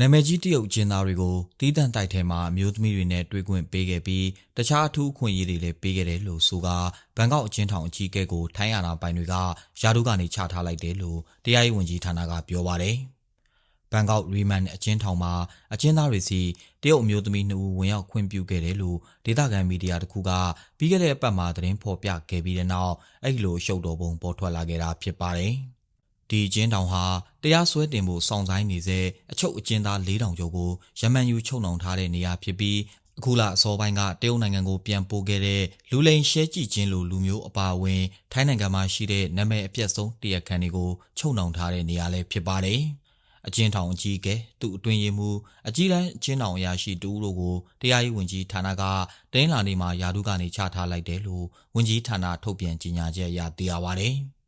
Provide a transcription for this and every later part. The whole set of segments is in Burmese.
နာမည်ကြီးတရုတ်ကျင်းသားတွေကိုတီးတန့်တိုက်ထဲမှာအမျိုးသမီးတွေနဲ့တွေ့ခွင့်ပေးခဲ့ပြီးတခြားအထူးအခွင့်အရေးတွေလည်းပေးခဲ့တယ်လို့ဆိုကဘန်ကောက်အကျဉ်းထောင်အကြီးအကဲကိုထိုင်းရနာပိုင်တွေကယာဒုကနေချထားလိုက်တယ်လို့တရားရေးဝန်ကြီးဌာနကပြောပါတယ်။ဘန်ကောက်ရီမန်အကျဉ်းထောင်မှာအကျဉ်းသားတွေစီတရုတ်အမျိုးသမီးနှစ်ဦးဝင်ရောက်ခွင့်ပြုခဲ့တယ်လို့ဒေသခံမီဒီယာတစ်ခုကပြီးခဲ့တဲ့အပတ်မှာသတင်းဖော်ပြခဲ့ပြီးတဲ့နောက်အဲ့ဒီလိုရှုပ်တော်ပုံပေါ်ထွက်လာခဲ့တာဖြစ်ပါတယ်။ ဒီအကျဉ်းတောင်ဟာတရားစွဲတင်ဖို့စောင့်ဆိုင်းနေစေအချုပ်အကျဉ်းသား4000ကျော်ကိုရမန်ယူချုပ်နှောင်ထားတဲ့နေရာဖြစ်ပြီးအခုလအစောပိုင်းကတရုတ်နိုင်ငံကိုပြန်ပို့ခဲ့တဲ့လူလိန်ရှဲကြည့်ခြင်းလိုလူမျိုးအပါအဝင်ထိုင်းနိုင်ငံမှာရှိတဲ့နာမည်အပြတ်ဆုံးတရားခံတွေကိုချုပ်နှောင်ထားတဲ့နေရာလည်းဖြစ်ပါတယ်။အကျဉ်းထောင်အကြီးအကဲသူ့အတွင်းရေးမှူးအကြီးတန်းအကျဉ်းထောင်အရာရှိတူဦးတို့ကိုတရားရေးဝန်ကြီးဌာနကတင်းလာနေမှာယာဒုကနေချထားလိုက်တယ်လို့ဝန်ကြီးဌာနထုတ်ပြန်ကြေညာချက်အရသိရပါတယ်။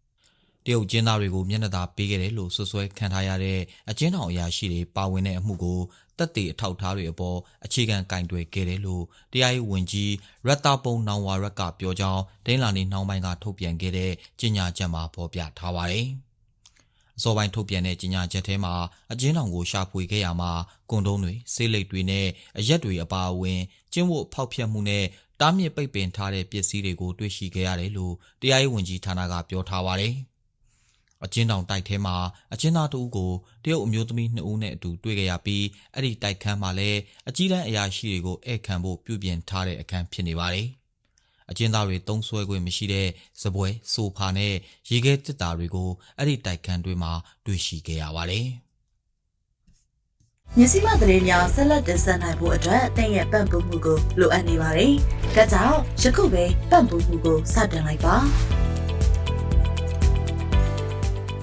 တရုတ်ကျင်းသားတွေကိုမျက်နှာသာပေးခဲ့တယ်လို့ဆွဆွဲခံထားရတဲ့အကျဉ်းထောင်အရာရှိတွေပါဝင်တဲ့အမှုကိုတက်တေအထောက်ထားတွေအပေါ်အခြေခံကင်တွယ်ခဲ့တယ်လို့တရားရေးဝန်ကြီးရတ္တပုံနောင်ဝါရက်ကပြောကြောင်းဒိန်းလာနေနှောင်းပိုင်းကထုတ်ပြန်ခဲ့တဲ့ကြေညာချက်မှာဖော်ပြထားပါတယ်။အစောပိုင်းထုတ်ပြန်တဲ့ကြေညာချက်ထဲမှာအကျဉ်းထောင်ကိုရှာဖွေခဲ့ရမှာကွန်ဒုံးတွေဆေးလိပ်တွေနဲ့အရက်တွေအပါအဝင်ကျင်းဝတ်ဖောက်ဖျက်မှုနဲ့တားမြစ်ပိတ်ပင်ထားတဲ့ပစ္စည်းတွေကိုတွေ့ရှိခဲ့ရတယ်လို့တရားရေးဝန်ကြီးဌာနကပြောထားပါတယ်။ အကျဉ်းတောင်တိုက်ထဲမှာအကျဉ်းသားတဦးကိုတရုတ်အမျိုးသမီး2ဦးနဲ့အတူတွေ့ခဲ့ရပြီးအဲ့ဒီတိုက်ခန်းမှာလည်းအကြီးတန်းအရာရှိတွေကိုဧည့်ခံဖို့ပြုပြင်ထားတဲ့အခန်းဖြစ်နေပါတယ်။အကျဉ်းသားတွေတုံးဆွဲခွင့်မရှိတဲ့စပွဲဆိုဖာနဲ့ရေခဲတစ်တာတွေကိုအဲ့ဒီတိုက်ခန်းတွေမှာတွေ့ရှိခဲ့ရပါတယ်။မြစီမသတင်းများဆက်လက်တင်ဆက်နိုင်ဖို့အတွက်တင်ရဲ့ပံ့ပိုးမှုကိုလိုအပ်နေပါတယ်။ဒါကြောင့်ယခုပဲပံ့ပိုးမှုကိုစတင်လိုက်ပါ။